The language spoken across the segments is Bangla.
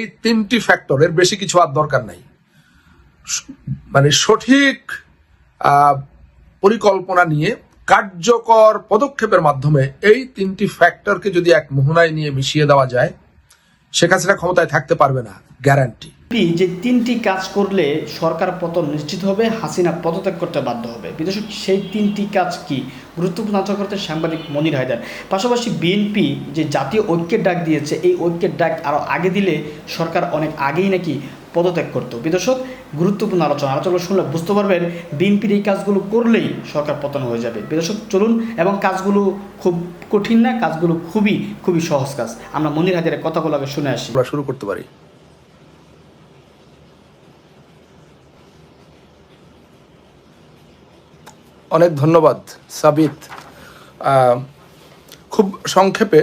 এই তিনটি ফ্যাক্টর এর বেশি কিছু আর দরকার নাই। মানে সঠিক পরিকল্পনা নিয়ে কার্যকর পদক্ষেপের মাধ্যমে এই তিনটি ফ্যাক্টরকে যদি এক মোহনায় নিয়ে মিশিয়ে দেওয়া যায় শেখ হাসিনা ক্ষমতায় থাকতে পারবে না গ্যারান্টি যে তিনটি কাজ করলে সরকার পতন নিশ্চিত হবে, হাসিনা পদত্যাগ করতে বাধ্য হবে। বিদেশক সেই তিনটি কাজ কি? গুরুত্বপূর্ণ আলোচনা করতে সাংবাদিক মনির হায়দার। পাশাপাশি বিএনপি যে জাতীয় ঐক্যের ডাক দিয়েছে, এই ঐক্যের ডাক আরও আগে দিলে সরকার অনেক আগেই নাকি পদত্যাগ করতো। বিদর্শক, গুরুত্বপূর্ণ আলোচনা। আলোচনা শুনলে বুঝতে পারবেন বিএনপির এই কাজগুলো করলেই সরকার পতন হয়ে যাবে। বিদর্শক, চলুন, এবং কাজগুলো খুব কঠিন না, কাজগুলো খুবই খুবই সহজ কাজ। আমরা মনির হাজারের কথাগুলো আগে শুনে আসি। আমরা শুরু করতে পারি। অনেক ধন্যবাদ, সাবিত। খুব সংক্ষেপে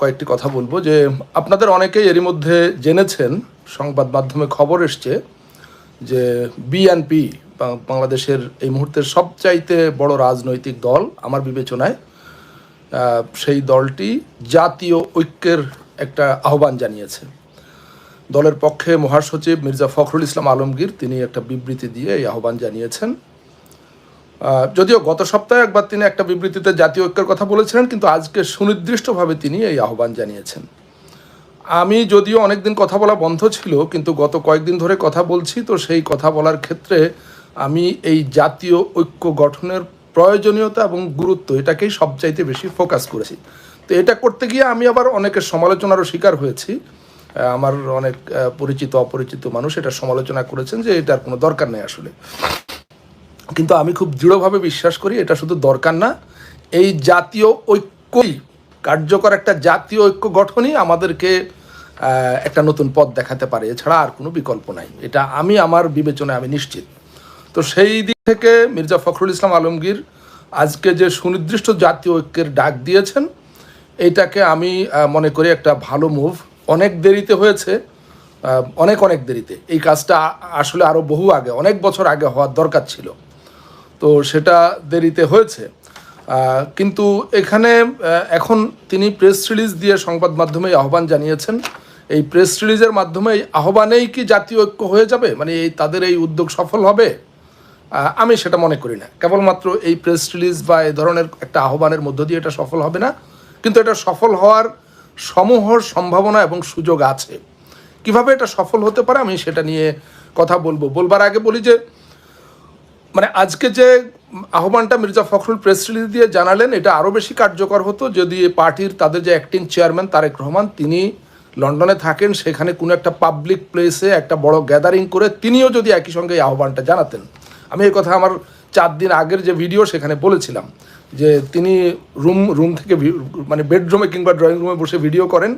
কয়েকটি কথা বলব যে, আপনাদের অনেকেই এরই মধ্যে জেনেছেন, সংবাদ মাধ্যমে খবর এসছে যে বিএনপি বাংলাদেশের এই মুহূর্তের সবচাইতে বড় রাজনৈতিক দল, আমার বিবেচনায় সেই দলটি জাতীয় ঐক্যের একটা আহ্বান জানিয়েছে। দলের পক্ষে মহাসচিব মির্জা ফখরুল ইসলাম আলমগীর তিনি একটা বিবৃতি দিয়ে এই আহ্বান জানিয়েছেন। যদিও গত সপ্তাহে একবার তিনি একটা বিবৃতিতে জাতীয় ঐক্যের কথা বলেছিলেন, কিন্তু আজকে সুনির্দিষ্টভাবে তিনি এই আহ্বান জানিয়েছেন। আমি যদিও অনেকদিন কথা বলা বন্ধ ছিল, কিন্তু গত কয়েকদিন ধরে কথা বলছি, তো সেই কথা বলার ক্ষেত্রে আমি এই জাতীয় ঐক্য গঠনের প্রয়োজনীয়তা এবং গুরুত্ব এটাকেই সবচাইতে বেশি ফোকাস করেছি। তো এটা করতে গিয়ে আমি আবার অনেকের সমালোচনারও শিকার হয়েছি। আমার অনেক পরিচিত, অপরিচিত মানুষ এটা সমালোচনা করেছেন যে এটার কোনো দরকার নেই আসলে। কিন্তু আমি খুব দৃঢ়ভাবে বিশ্বাস করি এটা শুধু দরকার না, এই জাতীয় ঐক্যই কার্যকর একটা জাতীয় ঐক্য গঠনই আমাদেরকে একটা নতুন পথ দেখাতে পারে। এছাড়া আর কোনো বিকল্প নাই। এটা আমি, আমার বিবেচনায় আমি নিশ্চিত। তো সেই দিক থেকে মির্জা ফখরুল ইসলাম আলমগীর আজকে যে সুনির্দিষ্ট জাতীয় ঐক্যের ডাক দিয়েছেন এইটাকে আমি মনে করি একটা ভালো মুভ অনেক দেরিতে হয়েছে অনেক অনেক দেরিতে। এই কাজটা আসলে আরও বহু আগে, অনেক বছর আগে হওয়ার দরকার ছিল। তো সেটা দেরিতে হয়েছে। কিন্তু এখানে এখন তিনি প্রেস রিলিজ দিয়ে সংবাদ মাধ্যমে আহ্বান জানিয়েছেন। এই প্রেস রিলিজের মাধ্যমে আহ্বানেই কি জাতীয় ঐক্য হয়ে যাবে? মানে এই তাদের এই উদ্যোগ সফল হবে? আমি সেটা মনে করি না। কেবলমাত্র এই প্রেস রিলিজ বা এই ধরনের একটা আহ্বানের মধ্য দিয়ে এটা সফল হবে না। কিন্তু এটা সফল হওয়ার সমূহ সম্ভাবনা এবং সুযোগ আছে। কীভাবে এটা সফল হতে পারে আমি সেটা নিয়ে কথা বলব। বলবার আগে বলি যে মানে আজকে যে আহ্বানটা মির্জা ফখরুল প্রেস রিলিজ দিয়ে জানালেন, এটা আরও বেশি কার্যকর হতো যদি পার্টির তাদের যে অ্যাক্টিং চেয়ারম্যান তারেক রহমান, তিনি লন্ডনে থাকেন, সেখানে কোনো একটা পাবলিক প্লেসে একটা বড় গ্যাদারিং করে তিনিও যদি একই সঙ্গে এই আহ্বানটা জানাতেন। আমি এই কথা আমার চার দিন আগের যে ভিডিও সেখানে বলেছিলাম যে তিনি রুম রুম থেকে মানে বেডরুমে কিংবা ড্রয়িং রুমে বসে ভিডিও করেন।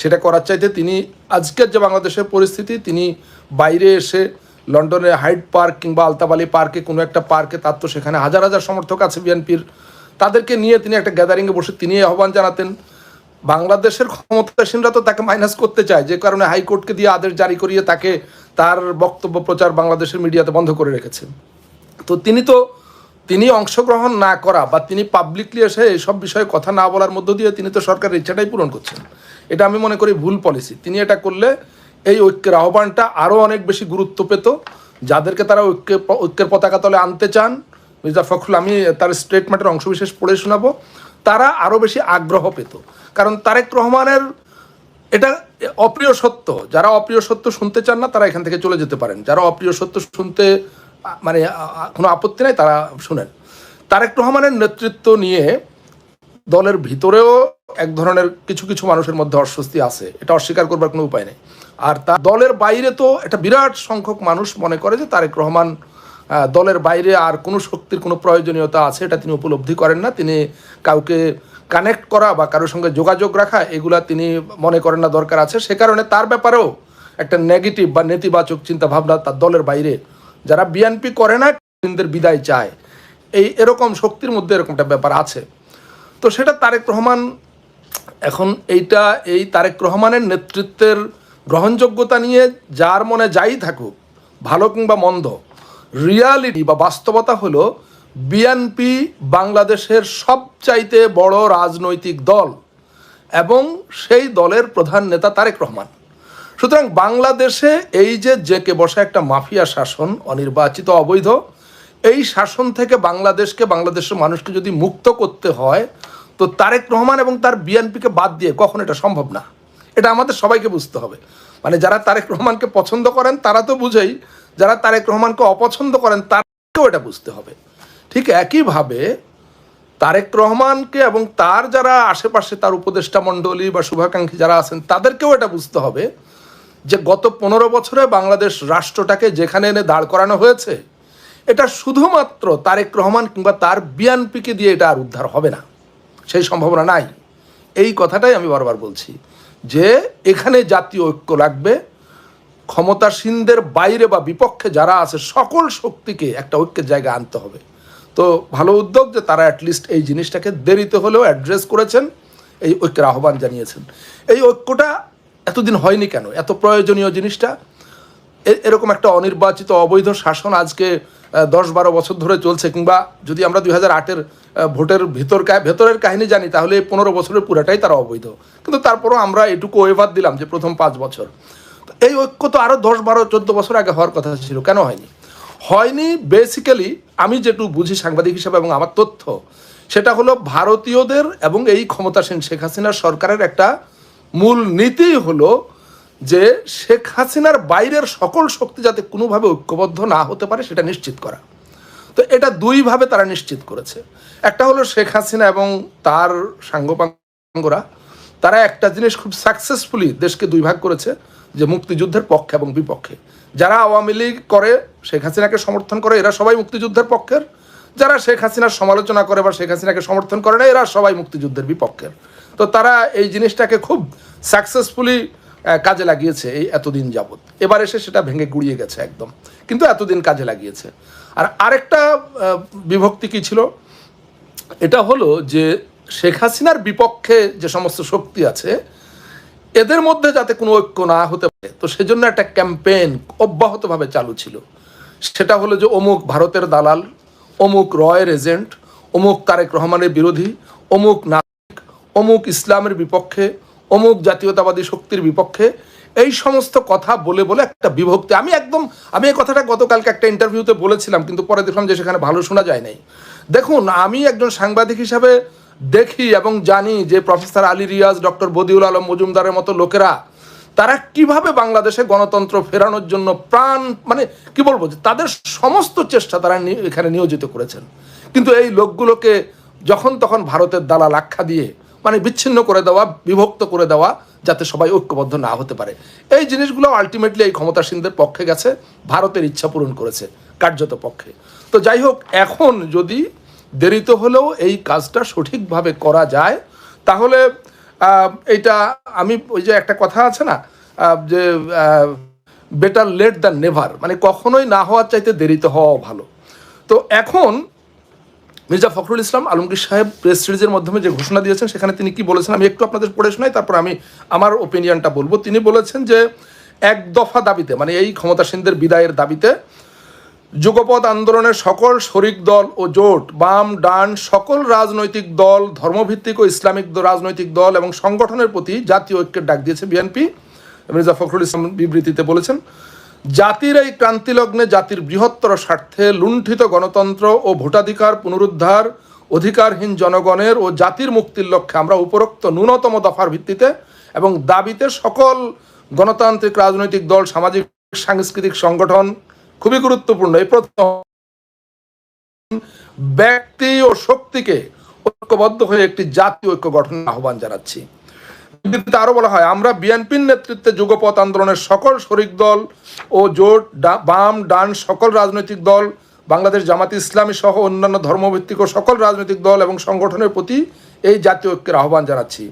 সেটা করার চাইতে তিনি আজকের যে বাংলাদেশের পরিস্থিতি, তিনি বাইরে এসে লন্ডনে হাইড পার্ক কিংবা আলতাবালি পার্কে কোনো একটা পার্কে, তার তো সেখানে হাজার হাজার সমর্থক আছে বিএনপির। তাদেরকে নিয়ে তিনি একটা গ্যাদারিংয়ে বসে তিনি আহ্বান জানাতেন। বাংলাদেশের ক্ষমতাসীনরা তো তাকে মাইনাস করতে চায়, যে কারণে হাইকোর্টকে দিয়ে আদেশ জারি করিয়ে তাকে তার বক্তব্য প্রচার বাংলাদেশের মিডিয়াতে বন্ধ করে রেখেছে। তো তিনি তো, তিনি অংশগ্রহণ না করা বা তিনি পাবলিকলি এসে এইসব বিষয়ে কথা না বলার মধ্য দিয়ে তিনি তো সরকারের ইচ্ছাটাই পূরণ করছেন। এটা আমি মনে করি ভুল পলিসি তিনি এটা করলে এই ঐক্যের আহ্বানটা আরও অনেক বেশি গুরুত্ব পেত। যাদেরকে তারা ঐক্যে, ঐক্যের পতাকা তলে আনতে চান, মির্জা ফখরুল, আমি তার স্টেটমেন্টের অংশবিশেষ পড়ে শোনাবো। তারা আরও বেশি আগ্রহ পেত। কারণ তারেক রহমানের এটা অপ্রিয় সত্য। যারা অপ্রিয় সত্য শুনতে চান না, তারা এখান থেকে চলে যেতে পারেন। যারা অপ্রিয় সত্য শুনতে মানে কোনো আপত্তি নাই, তারা শুনেন। তারেক রহমানের নেতৃত্ব নিয়ে দলের ভিতরেও এক ধরনের কিছু কিছু মানুষের মধ্যে অস্বস্তি আছে। এটা অস্বীকার করবার কোনো উপায় নেই। আর তা, দলের বাইরে তো একটা বিরাট সংখ্যক মানুষ মনে করে যে তারেক রহমান দলের বাইরে আর কোনো শক্তির কোনো প্রয়োজনীয়তা আছে, এটা তিনি উপলব্ধি করেন না। তিনি কাউকে কানেক্ট করা বা কারোর সঙ্গে যোগাযোগ রাখা, এগুলা তিনি মনে করেন না দরকার আছে। সে কারণে তার ব্যাপারেও একটা নেগেটিভ বা নেতিবাচক চিন্তা ভাবনা তার দলের বাইরে। যারা বিএনপি করে না কিন্তু বিদায় চায়। এই এরকম শক্তির মধ্যে এরকম একটা ব্যাপার আছে। তো সেটা তারেক রহমান, এখন এইটা, এই তারেক রহমানের নেতৃত্বের গ্রহণযোগ্যতা নিয়ে যার মনে যাই থাকুক, ভালো কিংবা মন্দ রিয়ালিটি বা বাস্তবতা হলো বিএনপি বাংলাদেশের সবচাইতে বড় রাজনৈতিক দল এবং সেই দলের প্রধান নেতা তারেক রহমান। সুতরাং বাংলাদেশে এই যে জেকে বসা একটা মাফিয়া শাসন, অনির্বাচিত অবৈধ, এই শাসন থেকে বাংলাদেশকে, বাংলাদেশের মানুষকে যদি মুক্ত করতে হয়, তো তারেক রহমান এবং তার বিএনপিকে বাদ দিয়ে কখন এটা সম্ভব না। এটা আমাদের সবাইকে বুঝতে হবে। মানে যারা তারেক রহমানকে পছন্দ করেন, তারা তো বুঝেই, যারা তারেক রহমানকে অপছন্দ করেন তাদেরকেও এটা বুঝতে হবে। ঠিক একইভাবে তারেক রহমানকে এবং তার যারা আশেপাশে, তার উপদেষ্টা মণ্ডলী বা শুভাকাঙ্ক্ষী যারা আছেন, তাদেরকেও এটা বুঝতে হবে যে গত পনেরো বছরে বাংলাদেশ রাষ্ট্রটাকে যেখানে এনে দাঁড় করানো হয়েছে, এটা শুধুমাত্র তারেক রহমান কিংবা তার বিএনপিকে দিয়ে এটা আর উদ্ধার হবে না। সেই সম্ভাবনা নাই। এই কথাটাই আমি বারবার বলছি যে এখানে জাতীয় ঐক্য লাগবে। ক্ষমতাসীনদের বাইরে বা বিপক্ষে যারা আছে, সকল শক্তিকে একটা ঐক্যের জায়গায় আনতে হবে। তো ভালো উদ্যোগ যে তারা অ্যাটলিস্ট এই জিনিসটাকে দেরিতে হলেও অ্যাড্রেস করেছেন, এই ঐক্যের আহ্বান জানিয়েছেন। এই ঐক্যটা এতদিন হয়নি কেন? এত প্রয়োজনীয় জিনিসটা? এরকম একটা অনির্বাচিত অবৈধ শাসন আজকে দশ বারো বছর ধরে চলছে, কিংবা যদি আমরা দুই হাজার আটের ভোটের ভিতর ভেতরের কাহিনী জানি, তাহলে এই পনেরো বছরের পুরাটাই তারা অবৈধ। কিন্তু তারপরও আমরা এটুকু ওয়েভার দিলাম যে প্রথম পাঁচ বছর। এই ঐক্য তো আরও দশ বারো, চোদ্দ বছর আগে হওয়ার কথা ছিল, কেন হয়নি? হয়নি। বেসিক্যালি আমি যেটু বুঝি সাংবাদিক হিসাবে এবং আমার তথ্য, সেটা হলো ভারতীয়দের এবং এই ক্ষমতাসীন শেখ হাসিনার সরকারের একটা মূল নীতি হলো যে শেখ হাসিনার বাইরের সকল শক্তি যাতে কোনোভাবে ঐক্যবদ্ধ না হতে পারে, সেটা নিশ্চিত করা। তো এটা দুইভাবে তারা নিশ্চিত করেছে। একটা হলো শেখ হাসিনা এবং তার সাঙ্গপাঙ্গরা তারা একটা জিনিস খুব সাকসেসফুলি দেশকে দুই ভাগ করেছে, যে মুক্তিযুদ্ধের পক্ষে এবং বিপক্ষে। যারা আওয়ামী লীগ করে, শেখ হাসিনাকে সমর্থন করে, এরা সবাই মুক্তিযুদ্ধের পক্ষের। যারা শেখ হাসিনার সমালোচনা করে বা শেখ হাসিনাকে সমর্থন করে না, এরা সবাই মুক্তিযুদ্ধের বিপক্ষের। তো তারা এই জিনিসটাকে খুব সাকসেসফুলি কাজে লাগিয়েছে এই এতদিন যাবৎ। এবার এসে সেটা ভেঙে গুড়িয়ে গেছে একদম। কিন্তু এতদিন কাজে লাগিয়েছে। আর আরেকটা বিভক্তি কি ছিল? এটা হলো যে শেখ হাসিনার বিপক্ষে যে সমস্ত শক্তি আছে, এদের মধ্যে যাতে কোনো ঐক্য না হতে পারে, তো সেজন্য একটা ক্যাম্পেইন অব্যাহতভাবে চালু ছিল। সেটা হলো যে অমুক ভারতের দালাল, অমুক রয়ের এজেন্ট, অমুক তারেক রহমানের বিরোধী, অমুক নাগরিক, অমুক ইসলামের বিপক্ষে, অমুক জাতীয়তাবাদী শক্তির বিপক্ষে, এই সমস্ত কথা বলে বলে একটা বিভক্তি। আমি একদম, আমি এই কথাটা গতকালকে একটা ইন্টারভিউতে বলেছিলাম, কিন্তু পরে দেখলাম যে সেখানে ভালো শোনা যায় নাই। দেখুন, আমি একজন সাংবাদিক হিসাবে দেখি এবং জানি যে প্রফেসর আলী রিয়াজ, ডক্টর বদিউল আলম মজুমদারের মতো লোকেরা, তারা কীভাবে বাংলাদেশে গণতন্ত্র ফেরানোর জন্য প্রাণ মানে কি বলব যে তাদের সমস্ত চেষ্টা তারা এখানে নিয়োজিত করেছেন। কিন্তু এই লোকগুলোকে যখন তখন ভারতের দালাল আখ্যা দিয়ে মানে বিচ্ছিন্ন করে দেওয়া, বিভক্ত করে দেওয়া, যাতে সবাই ঐক্যবদ্ধ না হতে পারে। এই জিনিসগুলো আলটিমেটলি এই ক্ষমতাসীনদের পক্ষে গেছে, ভারতের ইচ্ছা পূরণ করেছে, কার্যত পক্ষে। তো যাই হোক, এখন যদি দেরিতে হলেও এই কাজটা সঠিকভাবে করা যায়। তাহলে এটা আমি ওই যে একটা কথা আছে না যে বেটার লেট দ্যান নেভার মানে কখনোই না হওয়ার চাইতে দেরিতে হওয়া ভালো। তো এখন মির্জা ফখরুল ইসলাম আলমগীর সাহেব প্রেস সিরিজের মাধ্যমে যে ঘোষণা দিয়েছেন, সেখানে তিনি কি বলেছেন আমি একটু আপনাদের পড়ে শোনাই, তারপর আমি আমার ওপিনিয়নটা বলব। তিনি বলেছেন যে, এক দফা দাবিতে মানে এই ক্ষমতাসীনদের বিদায়ের দাবিতে যুগপৎ আন্দোলনের সকল শরিক দল ও জোট, বাম, ডান, সকল রাজনৈতিক দল, ধর্মভিত্তিক ও ইসলামিক রাজনৈতিক দল এবং সংগঠনের প্রতি জাতীয় ঐক্যের ডাক দিয়েছে বিএনপি। মির্জা ফখরুল ইসলাম বিবৃতিতে বলেছেন, জাতির এই ক্রান্তিলগ্নে জাতির বৃহত্তর স্বার্থে লুণ্ঠিত গণতন্ত্র ও ভোটাধিকার পুনরুদ্ধার অধিকারহীন জনগণের ও জাতির মুক্তির লক্ষ্যে আমরা উপরোক্ত ন্যূনতম দফার ভিত্তিতে এবং দাবিতে সকল গণতান্ত্রিক রাজনৈতিক দল, সামাজিক, সাংস্কৃতিক সংগঠন খুবই গুরুত্বপূর্ণ। এই প্রথম ব্যক্তি ও শক্তিকে ঐক্যবদ্ধ হয়ে একটি জাতীয় ঐক্য গঠনের আহ্বান জানাচ্ছি। বিবৃতিতে আরও বলা হয়, আমরা বিএনপির নেতৃত্বে যুগপথ আন্দোলনের সকল শরিক দল ও জোট বাম, ডান সকল রাজনৈতিক দল, বাংলাদেশ জামাত ইসলামী সহ অন্যান্য ধর্মভিত্তিক ও সকল রাজনৈতিক দল এবং সংগঠনের প্রতি এই জাতীয় ঐক্যের আহ্বান জানাচ্ছি।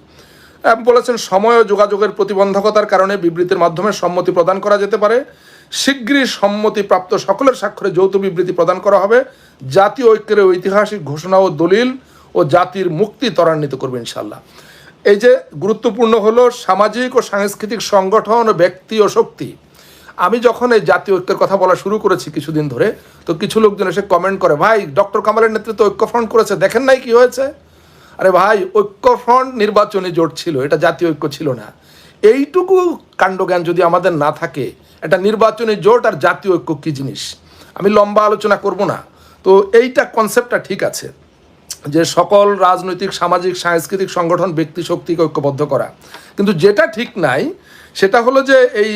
বলেছেন, সময় ও যোগাযোগের প্রতিবন্ধকতার কারণে বিবৃতির মাধ্যমে সম্মতি প্রদান করা যেতে পারে। শীঘ্রই সম্মতিপ্রাপ্ত সকলের স্বাক্ষরে যৌথ বিবৃতি প্রদান করা হবে। জাতীয় ঐক্যের ঐতিহাসিক ঘোষণা ও দলিল ও জাতির মুক্তি ত্বরান্বিত করবে ইনশাল্লাহ এই যে গুরুত্বপূর্ণ হলো সামাজিক ও সাংস্কৃতিক সংগঠন ও ব্যক্তি ও শক্তি। আমি যখন এই জাতীয় ঐক্যের কথা বলা শুরু করেছি কিছুদিন ধরে, তো কিছু লোকজন এসে কমেন্ট করে, ভাই, ডক্টর কামালের নেতৃত্বে ঐক্য ফ্রন্ট করেছে, দেখেন নাই কি হয়েছে? আরে ভাই, ঐক্য ফ্রন্ট নির্বাচনী জোট ছিল, এটা জাতীয় ঐক্য ছিল না। এইটুকু কাণ্ডজ্ঞান যদি আমাদের না থাকে একটা নির্বাচনী জোট আর জাতীয় ঐক্য কী জিনিস? আমি লম্বা আলোচনা করব না। তো এইটা কনসেপ্টটা ঠিক আছে, যে সকল রাজনৈতিক, সামাজিক, সাংস্কৃতিক সংগঠন ব্যক্তি শক্তিকে ঐক্যবদ্ধ করা। কিন্তু যেটা ঠিক নাই, সেটা হলো যে এই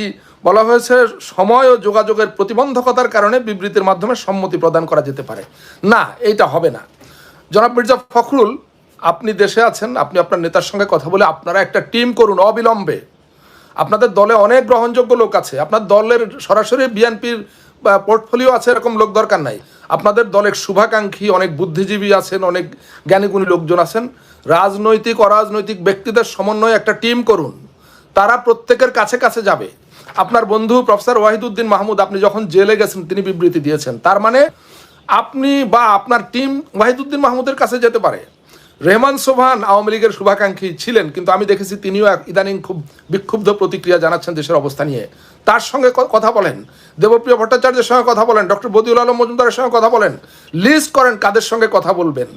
বলা হয়েছে সময় ও যোগাযোগের প্রতিবন্ধকতার কারণে বিবৃতির মাধ্যমে সম্মতি প্রদান করা যেতে পারে। না, এইটা হবে না। জনাব মির্জা ফখরুল, আপনি দেশে আছেন, আপনি আপনার নেতার সঙ্গে কথা বলে আপনারা একটা টিম করুন অবিলম্বে। আপনাদের দলে অনেক গ্রহণযোগ্য লোক আছে। আপনার দলের সরাসরি বিএনপির পোর্টফোলিও আছে এরকম লোক দরকার নাই। আপনাদের দলের শুভাকাঙ্ক্ষী অনেক বুদ্ধিজীবী আছেন, অনেক জ্ঞানীগুণী লোকজন আছেন। রাজনৈতিক, অরাজনৈতিক ব্যক্তিদের সমন্বয়ে একটা টিম করুন। তারা প্রত্যেকের কাছে কাছে যাবে। আপনার বন্ধু প্রফেসর ওয়াহিদুদ্দিন মাহমুদ, আপনি যখন জেলে গেছেন, তিনি বিবৃতি দিয়েছেন। তার মানে আপনি বা আপনার টিম ওয়াহিদুদ্দিন মাহমুদের কাছে যেতে পারে। রেহমান সোভান আওয়ামী লীগের শুভাকাঙ্ক্ষী ছিলেন, কিন্তু আমি দেখেছি তিনিও ইদানিং খুব বিক্ষুব্ধ প্রতিক্রিয়া জানাচ্ছেন দেশের অবস্থা নিয়ে। তার সঙ্গে কথা বলেন। দেবপ্রিয় ভট্টাচার্যের সঙ্গে কথা বলেন, ডক্টর বদিউল আলম মজুমদারের সঙ্গে কথা বলেন, লিস্ট করেন কাদের সঙ্গে কথা বলবেন।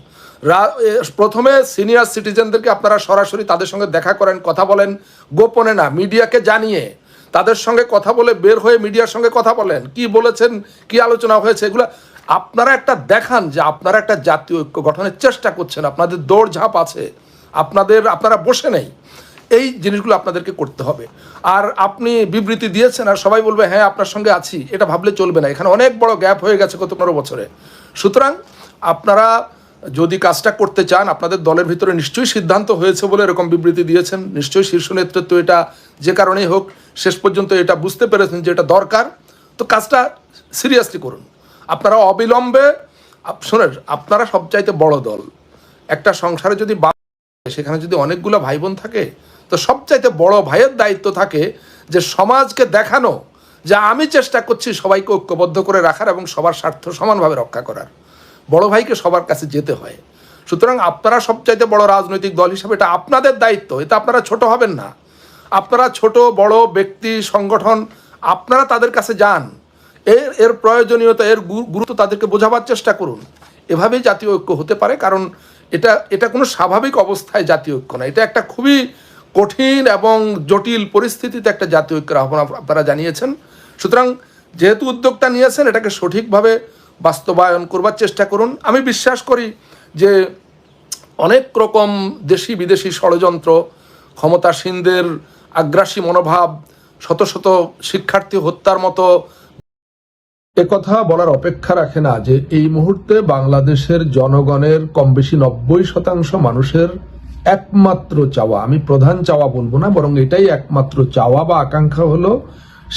প্রথমে সিনিয়র সিটিজেনদেরকে আপনারা সরাসরি তাদের সঙ্গে দেখা করেন, কথা বলেন, গোপনে না, মিডিয়াকে জানিয়ে তাদের সঙ্গে কথা বলে বের হয়ে মিডিয়ার সঙ্গে কথা বলেন। কি বলেছেন, কি আলোচনা হয়েছে, এগুলো আপনারা একটা দেখান যে আপনারা একটা জাতীয় ঐক্য গঠনের চেষ্টা করছেন, আপনাদের দৌড়ঝাঁপ আছে, আপনাদের, আপনারা বসে নেই, এই জিনিসগুলো আপনাদেরকে করতে হবে। আর আপনি বিবৃতি দিয়েছেন আর সবাই বলবে হ্যাঁ আপনার সঙ্গে আছি। এটা ভাবলে চলবে না। এখানে অনেক বড় গ্যাপ হয়ে গেছে গত পনেরো বছরে। সুতরাং আপনারা যদি কাজটা করতে চান, আপনাদের দলের ভিতরে নিশ্চয়ই সিদ্ধান্ত হয়েছে বলে এরকম বিবৃতি দিয়েছেন। নিশ্চয়ই শীর্ষ নেতৃত্ব এটা যে কারণেই হোক, শেষ পর্যন্ত এটা বুঝতে পেরেছেন যে এটা দরকার। তো কাজটা সিরিয়াসলি করুন। আপনারা অবিলম্বে শোনেন, আপনারা সবচাইতে বড় দল। একটা সংসারে যদি সেখানে যদি অনেকগুলো ভাই বোন থাকে, তো সবচাইতে বড় ভাইয়ের দায়িত্ব থাকে যে সমাজকে দেখানো, যে আমি চেষ্টা করছি সবাইকে ঐক্যবদ্ধ করে রাখার এবং সবার স্বার্থ সমানভাবে রক্ষা করার। বড় ভাইকে সবার কাছে যেতে হয়। সুতরাং আপনারা সবচাইতে বড় রাজনৈতিক দল হিসাবে এটা আপনাদের দায়িত্ব, এতে আপনারা ছোট হবেন না। আপনারা ছোট, বড় ব্যক্তি, সংগঠন, আপনারা তাদের কাছে যান। এর এর প্রয়োজনীয়তা, এর গুরুত্ব তাদেরকে বোঝাবার চেষ্টা করুন। এভাবেই জাতীয় ঐক্য হতে পারে, কারণ এটা এটা কোনো স্বাভাবিক অবস্থায় জাতীয় ঐক্য না। এটা একটা খুবই কঠিন এবং জটিল পরিস্থিতিতে একটা জাতীয় ঐক্যের আহ্বান আপ- আপনারা জানিয়েছেন। সুতরাং যেহেতু উদ্যোগটা নিয়েছেন, এটাকে সঠিকভাবে বাস্তবায়ন করবার চেষ্টা করুন। আমি বিশ্বাস করি যে অনেক রকম দেশি বিদেশি ষড়যন্ত্র, ক্ষমতাসীনদের আগ্রাসী মনোভাব, শত শত শিক্ষার্থী হত্যার মতো কথা বলার অপেক্ষা রাখে না যে এই মুহূর্তে বাংলাদেশের জনগণের কম বেশি নব্বই শতাংশ মানুষের একমাত্র চাওয়া। আমি প্রধান চাওয়া বলব না, বরং এটাই একমাত্র চাওয়া বা আকাঙ্ক্ষা হলো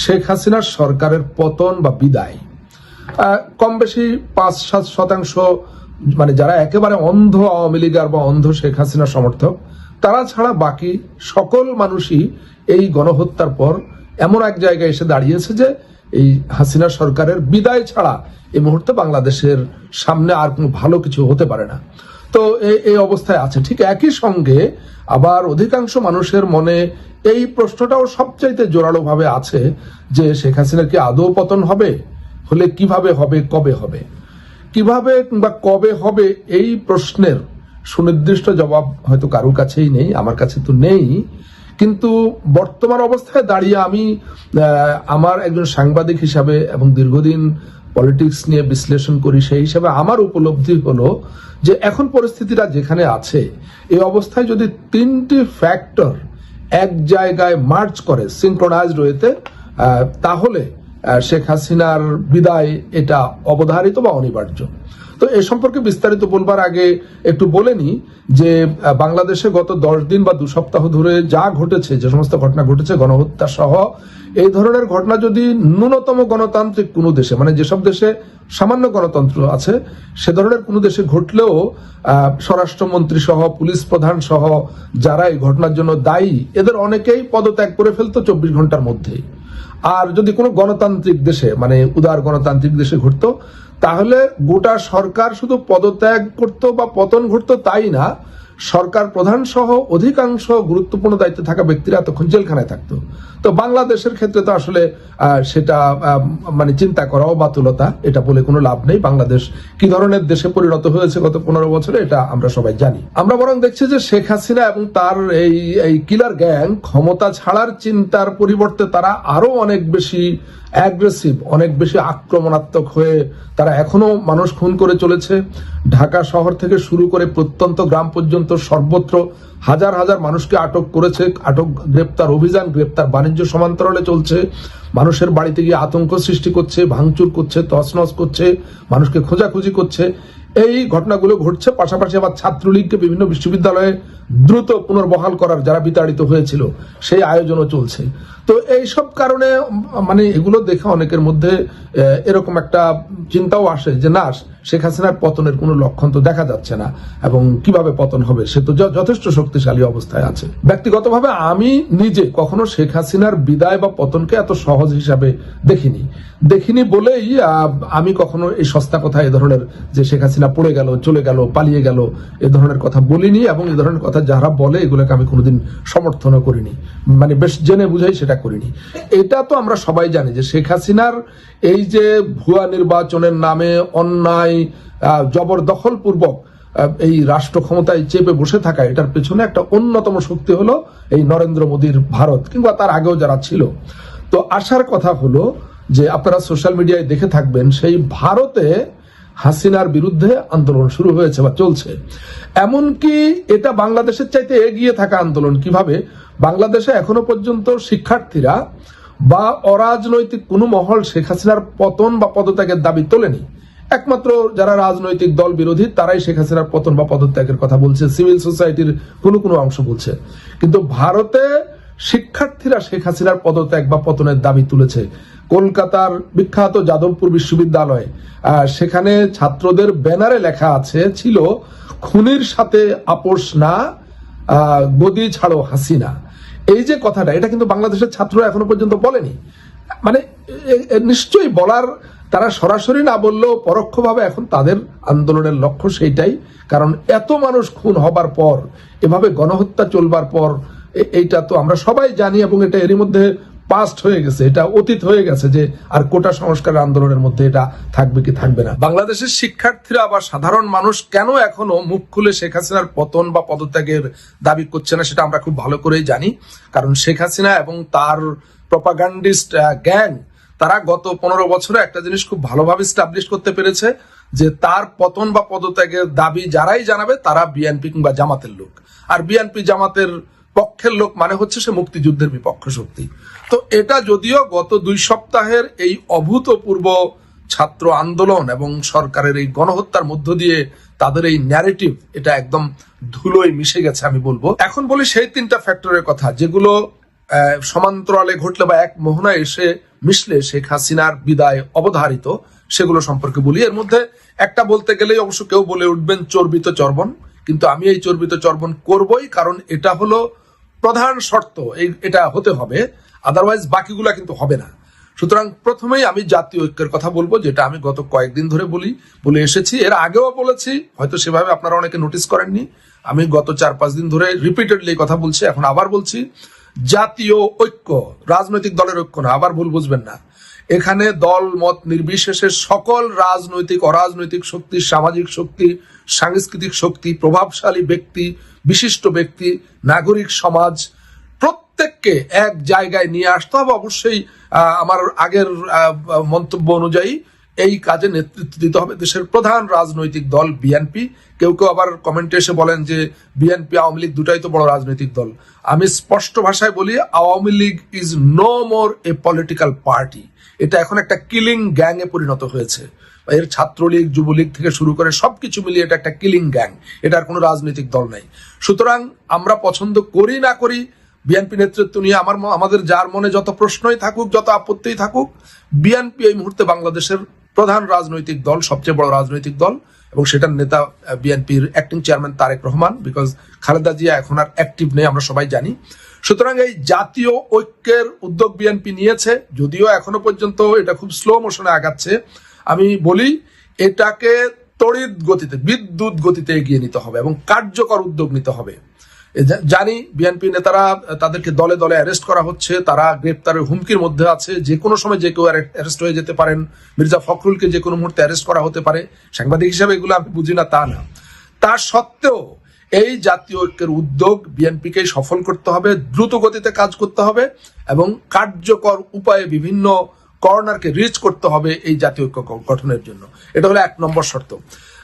শেখ হাসিনার সরকারের পতন বা বিদায়। কম বেশি পাঁচ, সাত শতাংশ মানে যারা একেবারে অন্ধ আওয়ামী লীগার বা অন্ধ শেখ হাসিনা সমর্থক, তারা ছাড়া বাকি সকল মানুষই এই গণহত্যার পর এমন এক জায়গায় এসে দাঁড়িয়েছে যে এই হাসিনা সরকারের বিদায় ছাড়া এই মুহূর্তে বাংলাদেশের সামনে আর কোনো ভালো কিছু হতে পারে না। তো এই- অবস্থায় আছে। ঠিক একই সঙ্গে আবার অধিকাংশ মানুষের মনে এই প্রশ্নটাও সবচাইতে জোরালো ভাবে আছে যে শেখ হাসিনার কি আদৌ পতন হবে? হলে কীভাবে হবে? কবে হবে? কীভাবে কিংবা কবে হবে এই প্রশ্নের সুনির্দিষ্ট জবাব হয়তো কারোর কাছেই নেই, আমার কাছে তো নেই। কিন্তু বর্তমান অবস্থায় দাঁড়িয়ে আমি আমার একজন সাংবাদিক হিসাবে এবং দীর্ঘদিন পলিটিক্স নিয়ে বিশ্লেষণ করি, সেই হিসাবে আমার উপলব্ধি হলো যে এখন পরিস্থিতিটা যেখানে আছে, এই অবস্থায় যদি তিনটি ফ্যাক্টর এক জায়গায় মার্চ করে সিনক্রোনাইজ রয়েতে তাহলে শেখ হাসিনার বিদায় এটা অবধারিত বা অনিবার্য। তো এ সম্পর্কে বিস্তারিত বলবার আগে একটু বলে নি যে বাংলাদেশে গত দশ দিন বা দু সপ্তাহ ধরে যা ঘটেছে, যে সমস্ত ঘটনা ঘটেছে, গণহত্যা সহ, এই ধরনের ঘটনা যদি ন্যূনতম গণতান্ত্রিক কোনো দেশে মানে যেসব দেশে সামান্য গণতন্ত্র আছে, সে ধরনের কোনো দেশে ঘটলেও স্বরাষ্ট্রমন্ত্রী সহ, পুলিশ প্রধান সহ, যারা এই ঘটনার জন্য দায়ী, এদের অনেকেই পদত্যাগ করে ফেলতো চব্বিশ ঘণ্টার মধ্যেই। আর যদি কোনো গণতান্ত্রিক দেশে মানে উদার গণতান্ত্রিক দেশে ঘটতো তাহলে গোটা সরকার শুধু পদত্যাগ করত বা পতন ঘটতো তাই না? সরকার প্রধান সহ অধিকাংশ গুরুত্বপূর্ণ দায়িত্বে থাকা ব্যক্তিরা তখন জেলখানায় থাকতো। তো বাংলাদেশের ক্ষেত্রে তো আসলে সেটা মানে চিন্তা করাও বাতুলতা, এটা বলে কোনো লাভ নেই। বাংলাদেশ কি ধরনের দেশে পরিণত হয়েছে গত পনেরো বছরে, এটা আমরা সবাই জানি। আমরা বরং দেখছি যে শেখ হাসিনা এবং তার এই এই কিলার গ্যাং ক্ষমতা ছাড়ার চিন্তার পরিবর্তে তারা আরও অনেক বেশি অ্যাগ্রেসিভ অনেক বেশি আক্রমণাত্মক হয়ে তারা এখনও মানুষ খুন করে চলেছে। ঢাকা শহর থেকে শুরু করে প্রত্যন্ত গ্রাম পর্যন্ত সর্বত্র হাজার হাজার মানুষকে আটক করেছে, আটক, গ্রেপ্তার, অভিযান, গ্রেপ্তার, বাণিজ্য সমান্তরালে চলছে। মানুষের বাড়িতে গিয়ে আতঙ্ক সৃষ্টি করছে, ভাঙচুর করছে, তছনছ করছে, মানুষকে খোঁজাখুঁজি করছে। এই ঘটনাগুলো ঘটছে, পাশাপাশি আবার ছাত্রলীগকে বিভিন্ন বিশ্ববিদ্যালয়ে দ্রুত পুনর্বহাল করার যারা বিতাড়িত হয়েছিল, সেই আয়োজনও চলছে। তো এই সব কারণে মানে এগুলো দেখে অনেকের মধ্যে এরকম একটা চিন্তাও আসে যে, না, শেখ হাসিনার পতনের কোনো লক্ষণ তো দেখা যাচ্ছে না। এবং কীভাবে পতন হবে, সে তো যথেষ্ট শক্তিশালী অবস্থায় আছে। ব্যক্তিগতভাবে আমি নিজে কখনো শেখ হাসিনার বিদায় বা পতনকে এত সহজ হিসাবে দেখিনি। দেখিনি বলেই আমি কখনো এই সস্তা কথা এ ধরনের যে শেখ হাসিনা পড়ে গেল, চলে গেল, পালিয়ে গেল, এ ধরনের কথা বলিনি এবং এ ধরনের কথা যারা বলে এগুলোকে আমি কোনোদিন সমর্থনও করিনি মানে বেশ জেনে বুঝাই সেটা করিনি। এটা তো আমরা সবাই জানি যে শেখ হাসিনার এই যে ভুয়া নির্বাচনের নামে অন্যায় আহ, জবরদখল পূর্বক আহ, এই রাষ্ট্র ক্ষমতায় চেপে বসে থাকা এটার পেছনে একটা অন্যতম শক্তি হলো এই নরেন্দ্র মোদীর ভারত কিংবা তার আগেও যারা ছিল। তো আসার কথা হলো যে আপনারা সোশ্যাল মিডিয়ায় দেখে থাকবেন সেই ভারতে হাসিনার বিরুদ্ধে আন্দোলন শুরু হয়েছে বা চলছে। এমনকি এটা বাংলাদেশের চাইতে এগিয়ে থাকা আন্দোলন। কীভাবে? বাংলাদেশে এখনও পর্যন্ত শিক্ষার্থীরা বা অরাজনৈতিক কোনো মহল শেখ হাসিনার পতন বা পদত্যাগের দাবি তোলেনি। একমাত্র যারা রাজনৈতিক দল বিরোধী, তারাই শেখ হাসিনার পতন বা পদত্যাগের কথা বলছে। সিভিল সোসাইটির কোনো কোনো অংশ বলছে। কিন্তু ভারতে শিক্ষার্থীরা শেখ হাসিনার পদত্যাগ বা পতনের দাবি তুলেছে। কলকাতার বিখ্যাত যাদবপুর বিশ্ববিদ্যালয় সেখানে ছাত্রদের ব্যানারে লেখা আছে, ছিল, খুনির সাথে আপোষ না গদি ছাড়ো হাসিনা। এই যে কথাটা, এটা কিন্তু বাংলাদেশের ছাত্ররা এখনও পর্যন্ত বলেনি। মানে নিশ্চয়ই বলার, তারা সরাসরি না বললেও পরোক্ষভাবে এখন তাদের আন্দোলনের লক্ষ্য সেইটাই। কারণ এত মানুষ খুন হবার পর, এভাবে গণহত্যা চলবার পর এইটা তো আমরা সবাই জানি এবং এটা এরই মধ্যে পাস্ট হয়ে গেছে, এটা অতীত হয়ে গেছে যে আর কোটা সংস্কার আন্দোলনের মধ্যে এটা থাকবে কি থাকবে না। বাংলাদেশের শিক্ষার্থীরা বা সাধারণ মানুষ কেন এখনও মুখ খুলে শেখ হাসিনার পতন বা পদত্যাগের দাবি করছে না সেটা আমরা খুব ভালো করেই জানি। কারণ শেখ হাসিনা এবং তার প্রপাগান্ডিস্ট গ্যাং তারা গত পনেরো বছরে একটা জিনিস খুব ভালোভাবে স্টাবলিশ করতে পেরেছে যে তার পতন বা পদত্যাগের দাবি যারাই জানাবে তারা বিএনপি কিংবা জামাতের লোক। আর বিএনপি জামাতের পক্ষের লোক মানে হচ্ছে সে মুক্তিযুদ্ধের বিপক্ষ শক্তি। তো এটা যদিও গত দুই সপ্তাহের এই অভূতপূর্ব ছাত্র আন্দোলন এবং সরকারের এই গণহত্যার মধ্য দিয়ে তাদের এই ন্যারেটিভ এটা একদম ধুলোয় মিশে গেছে আমি বলব। এখন বলি সেই তিনটা ফ্যাক্টরের কথা যেগুলো সমান্তরালে ঘটলে বা এক মোহনায় এসে মিশলে শেখ হাসিনার বিদায় অবধারিত, সেগুলো সম্পর্কে বলি। এর মধ্যে একটা বলতে গেলেই অবশ্য কেউ বলে উঠবেন চর্বিত চর্বণ, কিন্তু আমি এই চর্বিত চর্বণ করবই কারণ এটা হলো প্রধান শর্ত এই এটা হতে হবে আদারওয়াইজ বাকিগুলা কিন্তু হবে না। সুতরাং প্রথমেই আমি জাতীয় ঐক্যের কথা বলব, যেটা আমি গত কয়েকদিন ধরে বলি, বলে এসেছি। এর আগেও বলেছি, হয়তো সেভাবে আপনারা অনেকে নোটিস করেননি। আমি গত চার পাঁচ দিন ধরে রিপিটেডলি কথা বলছি, এখন আবার বলছি, জাতীয় ঐক্য, রাজনৈতিক দলের ঐক্য না, আবার ভুল বুঝবেন না। এখানে দল, মত নির্বিশেষে সকল রাজনৈতিক, অরাজনৈতিক শক্তি, সামাজিক শক্তি, সাংস্কৃতিক শক্তি, প্রভাবশালী ব্যক্তি বিশিষ্ট ব্যক্তি, নাগরিক সমাজ, প্রত্যেককে এক জায়গায় নিয়ে আসতে হবে। অবশ্যই আমার আগের মন্তব্য অনুযায়ী এই কাজে নেতৃত্ব দিতে হবে। দেশের প্রধান রাজনৈতিক দল বিএনপি। কেউ কেউ আবার কমেন্টে এসে বলেন যে, বিএনপি, আওয়ামী লীগ দুটাই তো বড় রাজনৈতিক দল। আমি স্পষ্ট ভাষায় বলি, Awami League is no more a political party এটা এখন একটা কিলিং গ্যাং এ পরিণত হয়েছে। এর ছাত্রলীগ, যুবলীগ থেকে শুরু করে সবকিছু মিলিয়ে এটা একটা কিলিং গ্যাং এটার কোনো রাজনৈতিক দল নাই। সুতরাং আমরা পছন্দ করি না করি, বিএনপি নেতৃত্ব নিয়ে আমার আমাদের যার মনে যত প্রশ্নই থাকুক, যত আপত্তিই থাকুক, বিএনপি এই মুহূর্তে বাংলাদেশের প্রধান রাজনৈতিক দল, সবচেয়ে বড় রাজনৈতিক দল, এবং সেটার নেতা বিএনপির acting chairman Tarique Rahman because Khaleda Zia এখন আর অ্যাক্টিভ নেই, আমরা সবাই জানি। সুতরাং এই জাতীয় ঐক্যের উদ্যোগ বিএনপি নিয়েছে, যদিও এখনও পর্যন্ত এটা খুব স্লো মোশনে আগাচ্ছে। আমি বলি, এটাকে তড়িৎ গতিতে, বিদ্যুৎ গতিতে এগিয়ে নিতে হবে এবং কার্যকর উদ্যোগ নিতে হবে। জানি, বিএনপি নেতারা তাদেরকে দলে দলে অ্যারেস্ট করা হচ্ছে, তারা গ্রেপ্তারের হুমকির মধ্যে আছে, যে কোনো সময় যে কেউ অ্যারেস্ট হয়ে যেতে পারেন। মির্জা ফখরুলকে যে কোনো মুহূর্তে অ্যারেস্ট করা হতে পারে। সাংবাদিক হিসাবে এগুলো আমি বুঝি না, তা না। তা সত্ত্বেও, এই জাতীয় ঐক্যের উদ্যোগ বিএনপিকে সফল করতে হবে, দ্রুত গতিতে কাজ করতে হবে এবং কার্যকর উপায়ে বিভিন্ন কর্নারকে রিচ করতে হবে এই জাতীয় ঐক্য গঠনের জন্য। এটা হলো এক নম্বর শর্ত।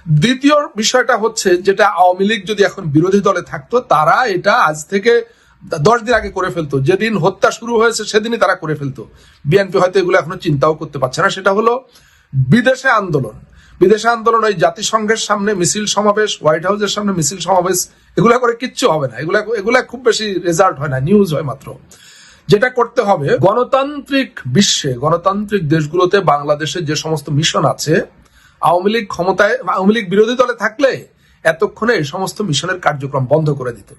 দ্বিতীয় বিষয়টা হচ্ছে যেটা আওয়ামী লীগ যদি এখন বিরোধী দলে থাকতো, তারা এটা আজ থেকে দশ দিন আগে করে ফেলতো। যেদিন হত্যা শুরু হয়েছে, সেদিনই তারা করে ফেলতো। বিএনপি হয়তো এগুলো এখনও চিন্তাও করতে পারছে না। সেটা হলো বিদেশে আন্দোলন। বিদেশে আন্দোলন ওই জাতিসংঘের সামনে মিছিল সমাবেশ, হোয়াইট হাউসের সামনে মিছিল সমাবেশ, এগুলা করে কিচ্ছু হবে না। এগুলা এগুলা খুব বেশি রেজাল্ট হয় না। নিউজ হয় মাত্র। যেটা করতে হবে, গণতান্ত্রিক বিশ্বে, গণতান্ত্রিক দেশগুলোতে বাংলাদেশের যে সমস্ত মিশন আছে, আওয়ামী লীগ ক্ষমতায়, আওয়ামী লীগ বিরোধী দলে থাকলে এতক্ষণে এই সমস্ত মিশনের কার্যক্রম বন্ধ করে দিত।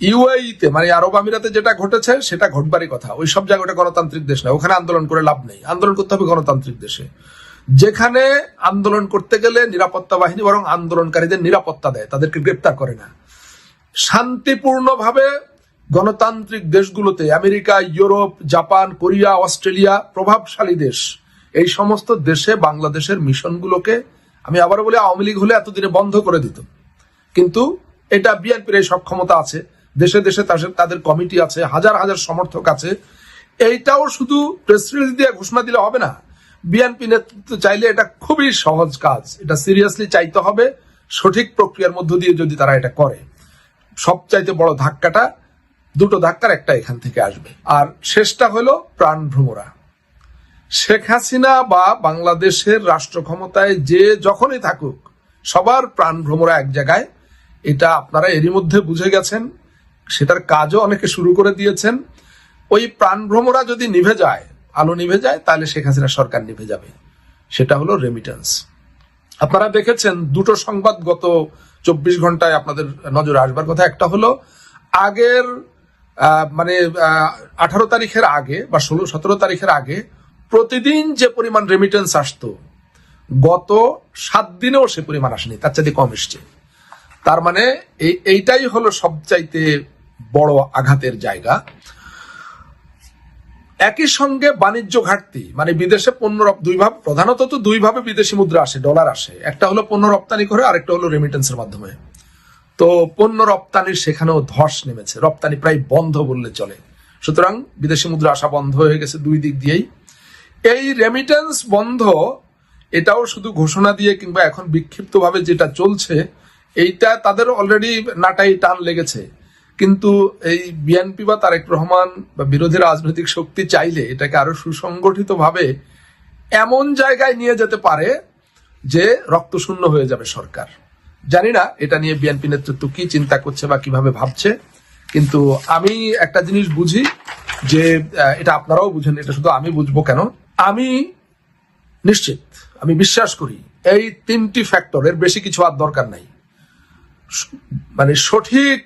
ইউএইতে মানে আরব আমিরাতে যেটা ঘটেছে, সেটা ঘটবারই কথা। ওই সব জায়গাটা গণতান্ত্রিক দেশ না ওখানে আন্দোলন করে লাভ নেই। আন্দোলন করতে হবে গণতান্ত্রিক দেশে। যেখানে আন্দোলন করতে গেলে নিরাপত্তা বাহিনী বরং আন্দোলনকারীদের নিরাপত্তা দেয়, তাদেরকে গ্রেপ্তার করে না। শান্তিপূর্ণভাবে গণতান্ত্রিক দেশগুলোতে America, Europe, Japan, Korea, Australia প্রভাবশালী দেশ। এই সমস্ত দেশে বাংলাদেশের মিশনগুলোকে আমি আবার বলি, আওয়ামী লীগ হলে এতদিনে বন্ধ করে দিত। কিন্তু এটা বিএনপির এই সক্ষমতা আছে। দেশে দেশে তাদের কমিটি আছে, হাজার হাজার সমর্থক আছে। এইটাও শুধু প্রেস রিলিজ দিয়ে ঘোষণা দিলে হবে না। বিএনপি নেতৃত্ব চাইলে এটা খুবই সহজ কাজ। এটা সিরিয়াসলি চাইতে হবে। সঠিক প্রক্রিয়ার মধ্য দিয়ে যদি তারা এটা করে। সবচাইতে বড় ধাক্কাটা দুটো ধাক্কার একটা এখান থেকে আসবে। আর শেষটা হলো প্রাণ ভ্রমরা। শেখ হাসিনা বা বাংলাদেশের রাষ্ট্র ক্ষমতায় যে যখনই থাকুক, সবার প্রাণ ভ্রমরা এক জায়গায়। এটা আপনারা এরই মধ্যে বুঝে গেছেন। সেটার কাজও অনেকে শুরু করে দিয়েছেন। ওই প্রাণ ভ্রমরা যদি নিভে যায়, আলো নিভে যায়, তাহলে শেখ হাসিনা সরকার নিভে যাবে। সেটা হলো রেমিটেন্স আপনারা দেখেছেন দুটো সংবাদ গত চব্বিশ ঘন্টায় আপনাদের নজরে আসবার কথা। একটা হলো আগের মানে আঠারো তারিখের আগে বা ষোলো, সতেরো তারিখের আগে প্রতিদিন যে পরিমাণ রেমিটেন্স আসতো, গত সাত দিনেও সে পরিমাণ আসেনি, তার চাইতে কম এসছে। তার মানে এই, এইটাই হলো সবচাইতে বড় আঘাতের জায়গা। একই সঙ্গে বাণিজ্য ঘাটতি মানে বিদেশে পণ্য রপ- দুই ভাবে, প্রধানত তো দুই ভাবে বিদেশি মুদ্রা আসে ডলার আসে। একটা হলো পণ্য রপ্তানি করে, আরেকটা হলো রেমিটেন্সের মাধ্যমে। তো পণ্য রপ্তানির সেখানেও ধস নেমেছে। রপ্তানি প্রায় বন্ধ বললে চলে। সুতরাং বিদেশি মুদ্রা আসা বন্ধ হয়ে গেছে দুই দিক দিয়েই। এই রেমিটেন্স বন্ধ, এটাও শুধু ঘোষণা দিয়ে কিংবা এখন বিক্ষিপ্তভাবে যেটা চলছে, এইটা তাদের অলরেডি নাটাই টান লেগেছে। কিন্তু এই বিএনপি বা তারেক রহমান বা বিরোধী রাজনৈতিক শক্তি চাইলে এটাকে আরও সুসংগঠিত ভাবে এমন জায়গায় নিয়ে যেতে পারে যে রক্তশূন্য হয়ে যাবে সরকার। জানি না, এটা নিয়ে বিএনপি নেতৃত্ব কি চিন্তা করছে বা কীভাবে ভাবছে, কিন্তু আমি একটা জিনিস বুঝি যে এটা আপনারাও বুঝেন, এটা শুধু আমি বুঝব কেন? আমি নিশ্চিত, আমি বিশ্বাস করি, এই তিনটি ফ্যাক্টর এর বেশি কিছু আর দরকার নাই। মানে সঠিক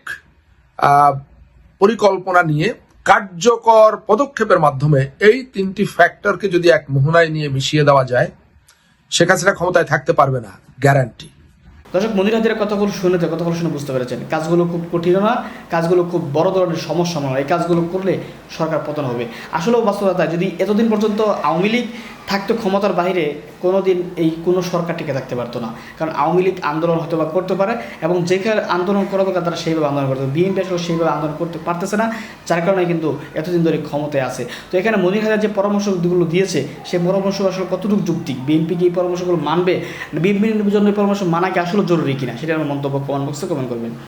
পরিকল্পনা নিয়ে কার্যকর পদক্ষেপের মাধ্যমে এই তিনটি ফ্যাক্টরকে যদি এক মোহনায় নিয়ে মিশিয়ে দেওয়া যায়, শেখ হাসিনা ক্ষমতায় থাকতে পারবে না গ্যারান্টি দর্শক মনিরাদের কথাগুলো শুনে তো কথাগুলো শুনে বুঝতে পেরেছেন, কাজগুলো খুব কঠিন না, কাজগুলো খুব বড় ধরনের সমস্যা নয় এই কাজগুলো করলে সরকার পতন হবে। আসলেও বাস্তবতা যদি এতদিন পর্যন্ত আওয়ামী লীগ থাকতো ক্ষমতার বাইরে কোনো দিন এই কোনো সরকার টিকে থাকতে পারতো না। কারণ আওয়ামী লীগ আন্দোলন হয়তো বা করতে পারে এবং যেখানে আন্দোলন করা দরকার তারা সেইভাবে আন্দোলন করতে বিএনপি আসলে সেইভাবে আন্দোলন করতে পারতেছে না, যার কারণে কিন্তু এতদিন ধরে ক্ষমতায় আছে। তো এখানে মনির হাজার যে পরামর্শগুলো দিয়েছে সেই পরামর্শ আসলে কতটুকু যুক্তি? বিএনপি কি এই পরামর্শগুলো মানবে? বিএনপির জন্য পরামর্শ মানা কি আসলে জরুরি কিনা? সেটা আমার মন্তব্য কমেন্ট বক্সে কমেন্ট করবেন।